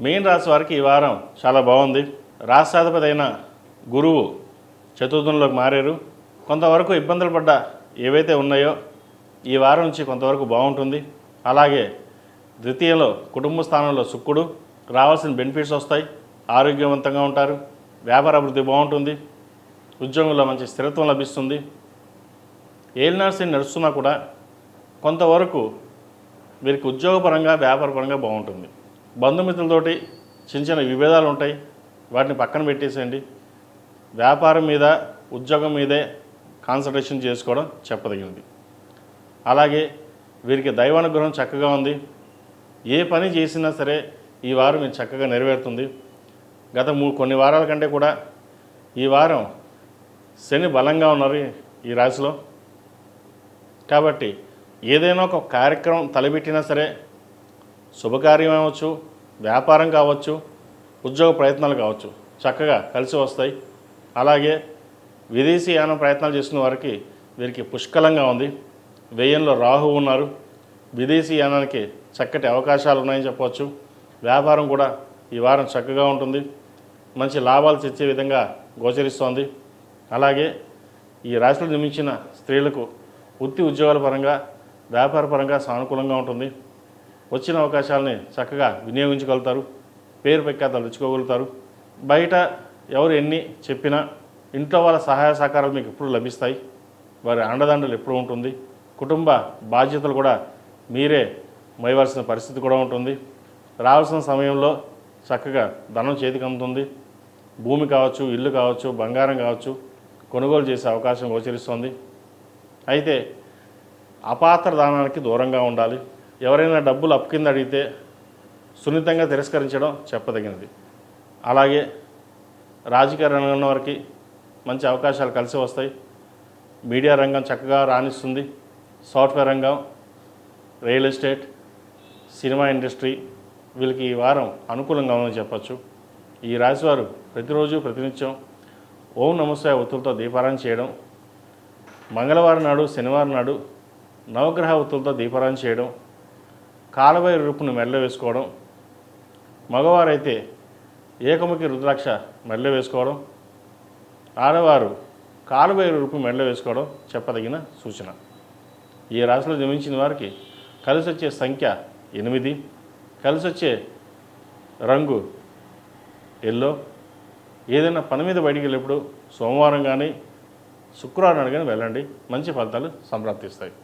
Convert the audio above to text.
మీన రాశి వారికి ఈ వారం చాలా బాగుంది. రాష్ట్రాధిపతి అయిన గురువు చతుర్థంలోకి మారారు. కొంతవరకు ఇబ్బందులు పడ్డ ఏవైతే ఉన్నాయో ఈ వారం నుంచి కొంతవరకు బాగుంటుంది. అలాగే ద్వితీయంలో కుటుంబ స్థానంలో శుక్కుడు రావాల్సిన బెనిఫిట్స్ వస్తాయి. ఆరోగ్యవంతంగా ఉంటారు. వ్యాపార అభివృద్ధి బాగుంటుంది. ఉద్యోగంలో మంచి స్థిరత్వం లభిస్తుంది. ఏలినార్సీ నడుస్తున్నా కూడా కొంతవరకు వీరికి ఉద్యోగపరంగా వ్యాపారపరంగా బాగుంటుంది. బంధుమిత్రులతోటి చిన్న చిన్న విభేదాలు ఉంటాయి. వాటిని పక్కన పెట్టేసేయండి. వ్యాపారం మీద ఉద్యోగం మీదే కాన్సన్ట్రేషన్ చేసుకోవడం చెప్పదగినది. అలాగే వీరికి దైవానుగ్రహం చక్కగా ఉంది. ఏ పని చేసినా సరే ఈ వారం మీరు చక్కగా నెరవేరుతుంది. గత మూ కొన్ని వారాల కంటే కూడా ఈ వారం శని బలంగా ఉన్నారు ఈ- ఈ రాశిలో. కాబట్టి ఏదైనా ఒక కార్యక్రమం తలపెట్టినా సరే శుభకార్యం అవ్వచ్చు వ్యాపారం కావచ్చు ఉద్యోగ ప్రయత్నాలు కావచ్చు చక్కగా కలిసి వస్తాయి. అలాగే విదేశీ యానం ప్రయత్నాలు చేసిన వారికి వీరికి పుష్కలంగా ఉంది. వ్యయంలో రాహు ఉన్నారు. విదేశీ యానానికి చక్కటి అవకాశాలు ఉన్నాయని చెప్పవచ్చు. వ్యాపారం కూడా ఈ వారం చక్కగా ఉంటుంది. మంచి లాభాలు తెచ్చే విధంగా గోచరిస్తోంది. అలాగే ఈ రాశిలో నిర్మించిన స్త్రీలకు వృత్తి ఉద్యోగాల పరంగా వ్యాపార పరంగా సానుకూలంగా ఉంటుంది. వచ్చిన అవకాశాలని చక్కగా వినియోగించగలుగుతారు పేరు ప్రఖ్యాతలు తెచ్చుకోగలుగుతారు. బయట ఎవరు ఎన్ని చెప్పినా ఇంట్లో వాళ్ళ సహాయ సహకారాలు మీకు ఎప్పుడు లభిస్తాయి. వారి అండదండలు ఎప్పుడు ఉంటుంది. కుటుంబ బాధ్యతలు కూడా మీరే మోయవలసిన పరిస్థితి కూడా ఉంటుంది. రావాల్సిన సమయంలో చక్కగా ధనం చేతికి అందుతుంది. భూమి కావచ్చు ఇల్లు కావచ్చు బంగారం కావచ్చు కొనుగోలు చేసే అవకాశం గోచరిస్తుంది. అయితే అపాత్ర దానానికి దూరంగా ఉండాలి. ఎవరైనా డబ్బులు అప్పు కింద అడిగితే సున్నితంగా తిరస్కరించడం చెప్పదగినది. అలాగే రాజకీయ రంగంలో వారికి మంచి అవకాశాలు కలిసి వస్తాయి. మీడియా రంగం చక్కగా రాణిస్తుంది. సాఫ్ట్వేర్ రంగం రియల్ ఎస్టేట్ సినిమా ఇండస్ట్రీ వీళ్ళకి ఈ వారం అనుకూలంగా ఉందని చెప్పచ్చు. ఈ రాశివారు ప్రతిరోజు ప్రతినిత్యం ఓం నమస్కార ఒత్తులతో దీపారాయణ చేయడం మంగళవారం నాడు శనివారం నాడు నవగ్రహ ఒత్తులతో దీపారాయణ చేయడం కాలవై రూపును మెల్ల వేసుకోవడం మగవారైతే ఏకముఖి రుద్రాక్ష మెల్ల వేసుకోవడం ఆడవారు కాలువై రూపు మెల్ల వేసుకోవడం చెప్పదగిన సూచన. ఈ రాశిలో జన్మించిన వారికి కలిసి వచ్చే సంఖ్య ఎనిమిది. కలిసి వచ్చే రంగు ఎల్లో. ఏదైనా పని మీద బయటికి వెళ్ళినప్పుడు సోమవారం కానీ శుక్రవారం కానీ వెళ్ళండి. మంచి ఫలితాలు సంప్రాప్తిస్తాయి.